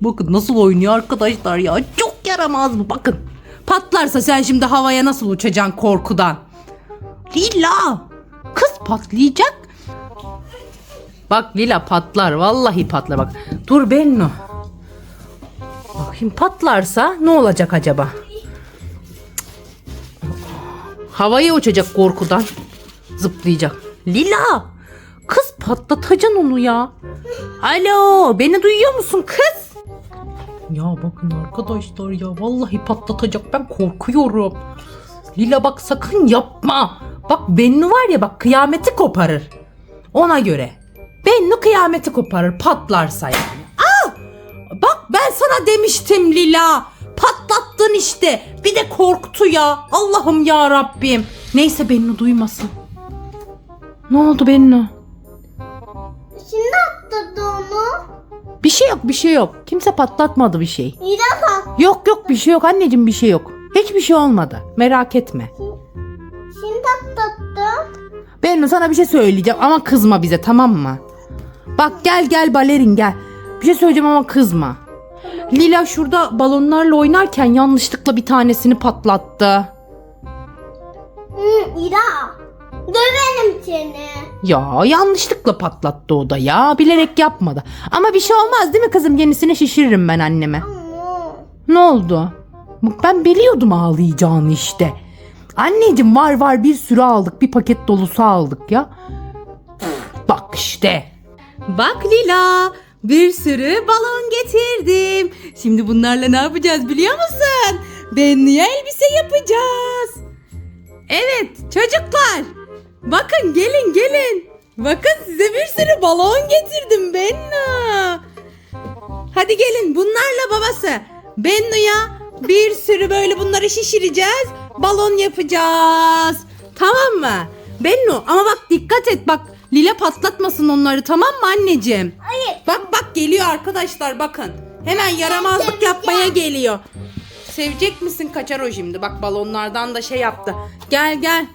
Bakın nasıl oynuyor arkadaşlar ya. Çok yaramaz bu bakın. Patlarsa sen şimdi havaya nasıl uçacaksın korkudan? Lila. Kız patlayacak. Bak Lila patlar. Vallahi patlar bak. Dur Bennu. Bakayım patlarsa ne olacak acaba? Havaya uçacak korkudan. Zıplayacak. Lila. Kız patlatacaksın onu ya. Alo beni duyuyor musun kız? Ya bakın arkadaşlar ya vallahi patlatacak ben korkuyorum. Lila bak sakın yapma. Bak Bennu var ya bak kıyameti koparır. Ona göre. Bennu kıyameti koparır patlarsa yani. Aa! Bak ben sana demiştim Lila. Patlattın işte. Bir de korktu ya. Allah'ım ya Rabbim. Neyse Bennu duymasın. Ne oldu Bennu? Şimdi atladı onu. Bir şey yok bir şey yok. Kimse patlatmadı bir şey. Bak. Yok yok bir şey yok anneciğim bir şey yok. Hiçbir şey olmadı. Merak etme. Şimdi atlattı. Ben sana bir şey söyleyeceğim ama kızma bize tamam mı? Bak gel gel balerin gel. Bir şey söyleyeceğim ama kızma. Lila şurada balonlarla oynarken yanlışlıkla bir tanesini patlattı. Hı, Nida. Döverim seni. Ya yanlışlıkla patlattı o da ya. Bilerek yapmadı. Ama bir şey olmaz değil mi kızım? Yenisini şişiririm ben anneme. Ne oldu? Ben biliyordum ağlayacağını işte. Anneciğim var var bir sürü aldık. Bir paket dolusu aldık ya. Bak işte. Bak Lila bir sürü balon getirdim. Şimdi bunlarla ne yapacağız biliyor musun? Benli'ye elbise yapacağız. Evet çocuklar. Bakın gelin gelin. Bakın size bir sürü balon getirdim Benna. Hadi gelin bunlarla babası. Bennu'ya bir sürü böyle bunları şişireceğiz. Balon yapacağız. Tamam mı? Bennu ama bak dikkat et bak. Lila patlatmasın onları tamam mı anneciğim? Hayır. Bak bak geliyor arkadaşlar bakın. Hemen yaramazlık yapmaya geliyor. Sevecek misin kaçar o şimdi. Bak balonlardan da şey yaptı. Gel gel.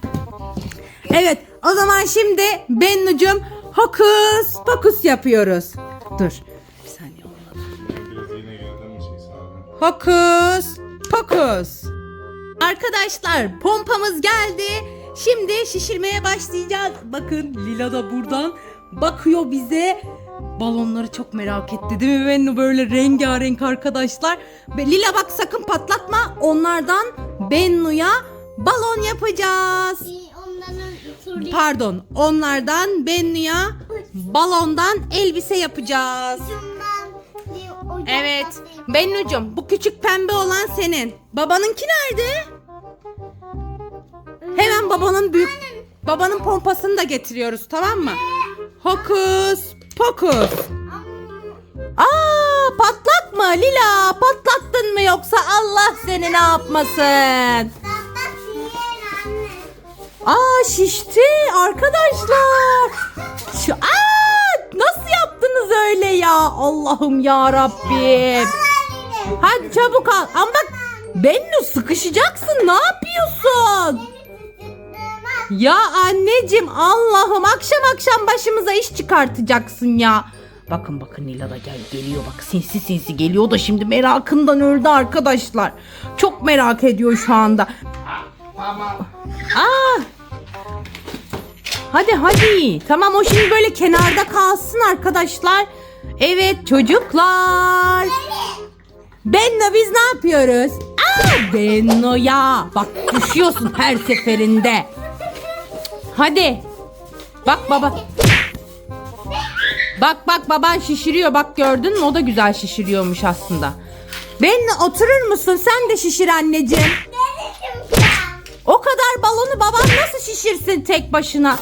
Evet o zaman şimdi Bennu'cum hokus pokus yapıyoruz. Dur. Bir saniye olmadı. Çeksin abi? Hokus pokus. Arkadaşlar pompamız geldi. Şimdi şişirmeye başlayacağız. Bakın Lila da buradan bakıyor bize. Balonları çok merak etti değil mi Bennu? Böyle rengarenk arkadaşlar. Lila bak sakın patlatma. Onlardan Bennu'ya balon yapacağız. Pardon onlardan Bennu'ya balondan elbise yapacağız. Evet. Bennucuğum bu küçük pembe olan senin. Babanınki nerede? Hemen babanın büyük babanın pompasını da getiriyoruz tamam mı? Hokus pokus. Aa patlatma Lila patlattın mı yoksa Allah seni ne yapmasın? Aa şişti arkadaşlar. Şu aa nasıl yaptınız öyle ya? Allah'ım ya Rabbim. Hadi çabuk al. Ama bak Bennu sıkışacaksın. Ne yapıyorsun? Ya anneciğim Allah'ım akşam akşam başımıza iş çıkartacaksın ya. Bakın bakın Nila da gel geliyor bak sinsi sinsi geliyor da şimdi merakından öldü arkadaşlar. Çok merak ediyor şu anda. Aa! Hadi hadi. Tamam o şimdi böyle kenarda kalsın arkadaşlar. Evet çocuklar. Benno biz ne yapıyoruz? Aa, Benno ya. Bak düşüyorsun her seferinde. Hadi. Bak baba. Bak bak baban şişiriyor. Bak gördün mü? O da güzel şişiriyormuş aslında. Benno oturur musun? Sen de şişir anneciğim. O kadar balonu baban nasıl şişirsin tek başına?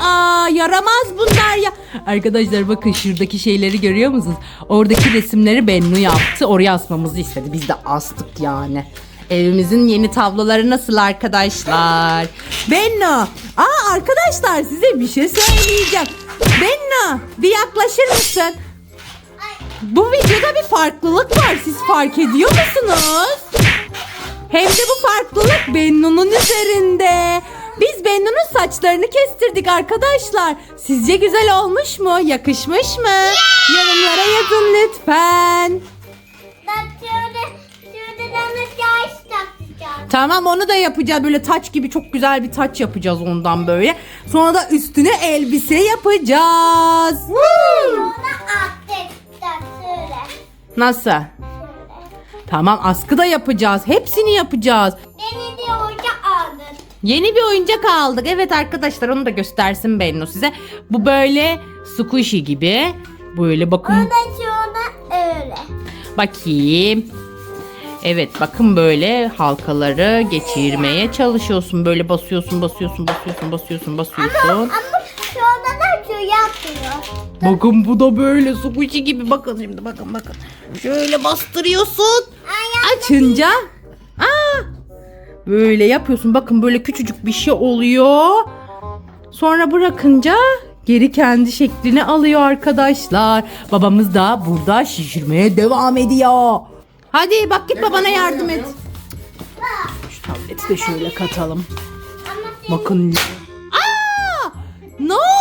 Aa yaramaz bunlar ya. Arkadaşlar bakın şuradaki şeyleri görüyor musunuz? Oradaki resimleri Bennu yaptı. Oraya asmamızı istedi. Biz de astık yani. Evimizin yeni tabloları nasıl arkadaşlar? Bennu. Aa arkadaşlar size bir şey söyleyeceğim. Bennu bir yaklaşır mısın? Bu videoda bir farklılık var. Siz fark ediyor musunuz? Hem de bu farklılık Bennu'nun üzerinde. Biz Bennu'nun saçlarını kestirdik arkadaşlar. Sizce güzel olmuş mu? Yakışmış mı? Yorumlara yazın lütfen. Bak takacağım. Tamam onu da yapacağız. Böyle taç gibi çok güzel bir taç yapacağız ondan böyle. Sonra da üstüne elbise yapacağız. Sonra şöyle. Nasıl? Tamam askı da yapacağız. Hepsini yapacağız. Beni de hoca aldın. Yeni bir oyuncak aldık. Evet arkadaşlar onu da göstersin Benno size. Bu böyle squishy gibi. Böyle bakın. O da şurada öyle. Bakayım. Evet bakın böyle halkaları geçirmeye çalışıyorsun. Böyle basıyorsun, basıyorsun, basıyorsun, basıyorsun, basıyorsun. Ama şurada da şu yapıyor. Bakın bu da böyle squishy gibi. Bakın şimdi bakın bakın. Şöyle bastırıyorsun. Açınca aa, böyle yapıyorsun. Bakın böyle küçücük bir şey oluyor. Sonra bırakınca geri kendi şeklini alıyor arkadaşlar. Babamız da burada şişirmeye devam ediyor. Hadi bak git babana yardım et. Şu tableti de şöyle katalım. Bakın. Aa! Ne ya?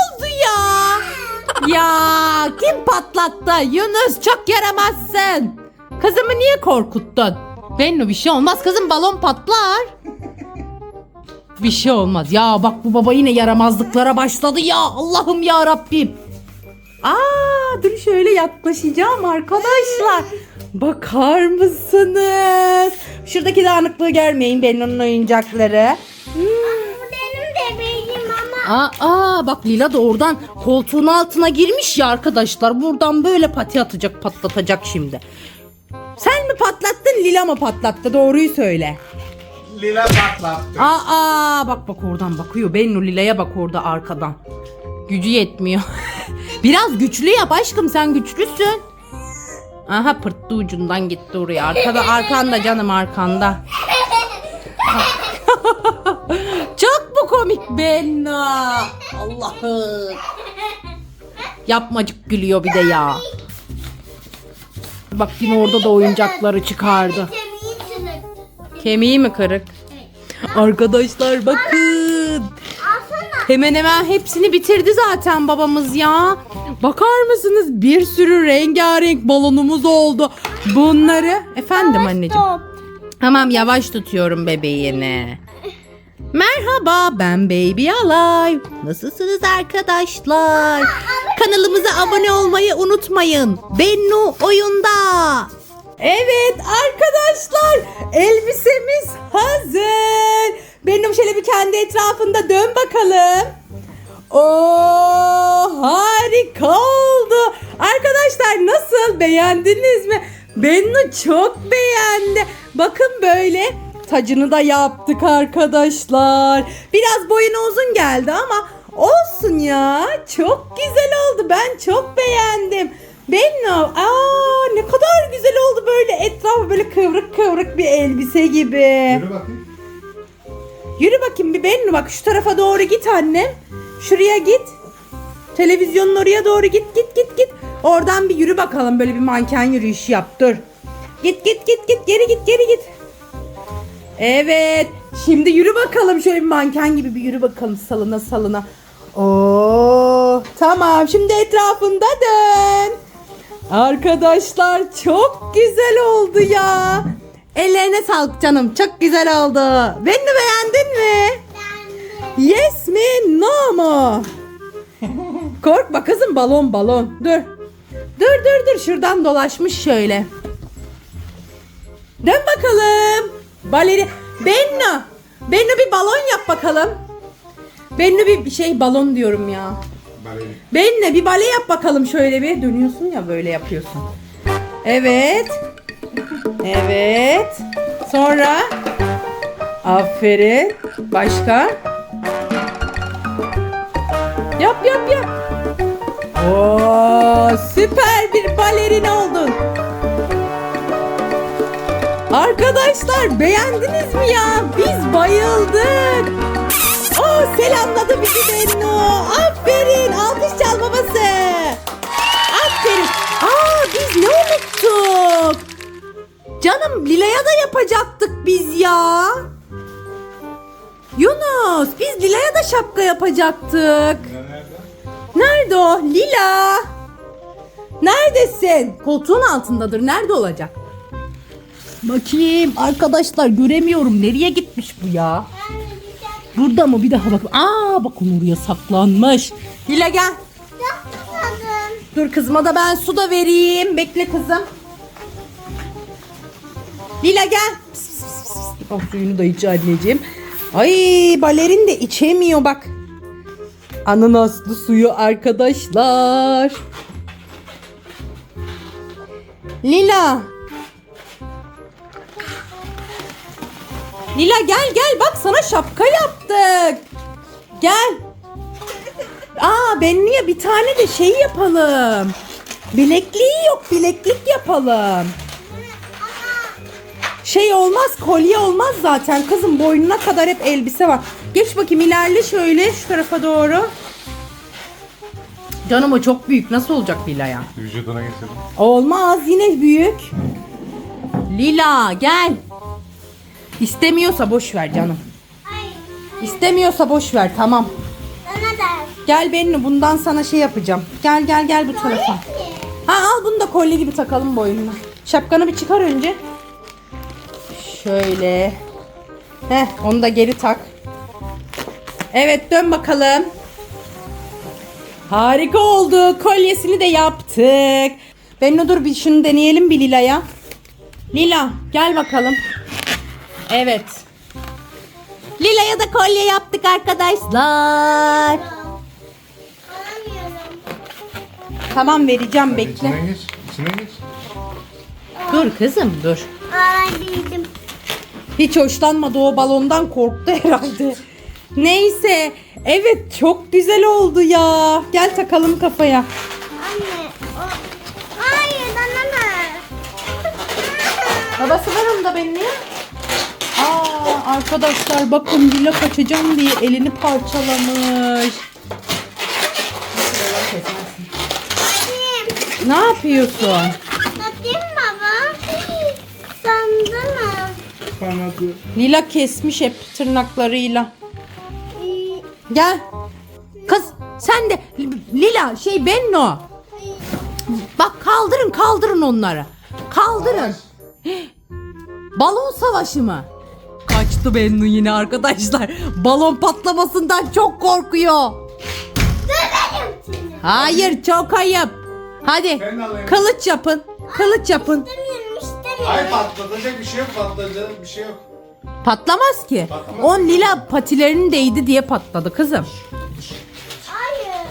Ya kim patlattı? Yunus çok yaramazsın. Kızımı niye korkuttun? Bennu bir şey olmaz kızım balon patlar. Bir şey olmaz. Ya bak bu baba yine yaramazlıklara başladı ya. Allah'ım ya Rabbim. Aa dur şöyle yaklaşacağım arkadaşlar. Bakar mısınız? Şuradaki dağınıklığı görmeyin Bennu'nun oyuncakları. bu Aa, aa bak Lila da oradan koltuğun altına girmiş ya arkadaşlar. Buradan böyle pati atacak patlatacak şimdi. Sen mi patlattın Lila mı patlattı doğruyu söyle. Lila patlattı. Aa bak bak oradan bakıyor. Bennu Lila'ya bak orada arkadan. Gücü yetmiyor. Biraz güçlü yap aşkım sen güçlüsün. Aha pırttı ucundan gitti oraya. Arkada arkanda canım arkanda. Mu komik Bennu? Allah'ım. Yapmacık gülüyor bir de ya. Bak yine orada da oyuncakları çıkardı. Kemiği mi kırık? Arkadaşlar bakın. Hemen hemen hepsini bitirdi zaten babamız ya. Bakar mısınız? Bir sürü rengarenk balonumuz oldu. Bunları efendim anneciğim. Tamam yavaş tutuyorum bebeğini. Merhaba ben Baby Alive. Nasılsınız arkadaşlar? Kanalımıza abone olmayı unutmayın. Bennu oyunda. Evet arkadaşlar elbisemiz hazır. Bennu şöyle bir kendi etrafında dön bakalım. Oo harika oldu. Arkadaşlar nasıl beğendiniz mi? Bennu çok beğendi. Bakın böyle tacını da yaptık arkadaşlar. Biraz boyuna uzun geldi ama olsun ya. Çok güzel oldu. Ben çok beğendim. Bennu aa ne kadar güzel oldu böyle etrafı böyle kıvrık kıvrık bir elbise gibi. Yürü bakayım. Yürü bakayım bir Bennu bak şu tarafa doğru git annem. Şuraya git. Televizyonun oraya doğru git git git git. Oradan bir yürü bakalım böyle bir manken yürüyüşü yap dur. Git git git git geri git geri git. Evet. Şimdi yürü bakalım şöyle bir manken gibi bir yürü bakalım salına salına. Oo tamam şimdi etrafında dön. Arkadaşlar çok güzel oldu ya. Ellerine sağlık canım. Çok güzel oldu. Beni beğendin mi? Yes mi no mu? Korkma kızım balon balon. Dur. Dur dur dur şuradan dolaşmış şöyle. Dön bakalım. Baleri. Bennu. Bennu bir balon yap bakalım. Bennu bir şey balon diyorum ya. Balerin. Benle bir bale yap bakalım şöyle bir. Dönüyorsun ya böyle yapıyorsun. Evet. Evet. Sonra. Aferin. Başka. Yap yap yap. Oo, süper bir balerin oldun. Arkadaşlar beğendiniz mi ya? Biz bayıldık. Oo, selamladı bizi Bennu. Aferin. Alkış çal babası. Aferin. Aa biz ne unuttuk? Canım Lila'ya da yapacaktık biz ya. Yunus biz Lila'ya da şapka yapacaktık. Nerede o? Lila. Neredesin? Koltuğun altındadır. Nerede olacak? Bakayım. Arkadaşlar göremiyorum. Nereye gitmiş bu ya? Burada mı? Bir daha bak. Aa bakın oraya saklanmış. Hile gel. Dur kızıma da ben su da vereyim. Bekle kızım. Lila gel. Pıs, pıs, pıs, pıs. Al suyunu da iç anneciğim. Ay balerin de içemiyor bak. Ananaslı suyu arkadaşlar. Lila. Lila gel gel bak sana şapka yaptık. Gel. Aa ben niye bir tane de şey yapalım. Bilekliği yok bileklik yapalım. Şey olmaz kolye olmaz zaten kızım boynuna kadar hep elbise var. Geç bakayım ilerle şöyle şu tarafa doğru. Canım o çok büyük nasıl olacak Lila ya? Vücuduna getirdim. Olmaz yine büyük. Lila gel. İstemiyorsa boş ver canım. İstemiyorsa boş ver tamam. Bana da. Gel Bennu bundan sana şey yapacağım. Gel gel gel bu tarafa. Ha al bunu da kolye gibi takalım boynuna. Şapkanı bir çıkar önce. Şöyle. Heh onu da geri tak. Evet dön bakalım. Harika oldu. Kolyesini de yaptık. Bennu dur bir şunu deneyelim bir Lila'ya. Lila gel bakalım. Evet. Lila'ya da kolye yaptık arkadaşlar. Alamıyorum. Tamam vereceğim bekle. İçine geç. İçine geç. Dur kızım dur. Hiç hoşlanmadı o balondan korktu herhalde. Neyse. Evet çok güzel oldu ya. Gel takalım kafaya. Anne. O... Hayır ver. Babası ver onu da benim. Aa arkadaşlar bakın Lila kaçacağım diye elini parçalamış. Ne yapıyorsun? Satayım baba. Sandım. Kanadı. Lila kesmiş hep tırnaklarıyla. Gel. Kız sen de Lila şey Benno. Bak kaldırın kaldırın onları. Kaldırın. Balon savaşı mı? Kaçtı Bennu yine arkadaşlar. Balon patlamasından çok korkuyor. Hayır çok ayıp. Hadi de alayım. kılıç yapın. Kılıç yapın. İstemiyorum istemiyorum. Ay patlatacak bir şey yok. Patlatacak bir şey yok. Patlamaz ki. Patlamaz. On lila patilerinin değdi diye patladı kızım. Hayır.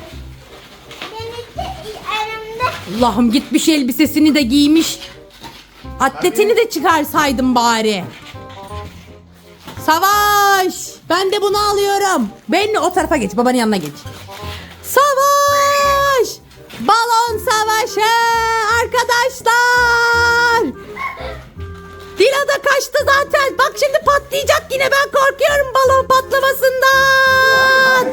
Benim de elimde. Allah'ım gitmiş elbisesini de giymiş. Atletini de çıkarsaydım bari. Savaş! Ben de bunu alıyorum. Ben o tarafa geç. Babanın yanına geç. Savaş! Balon savaşı! Arkadaşlar! Dila da kaçtı zaten. Bak şimdi patlayacak yine. Ben korkuyorum balon patlamasından.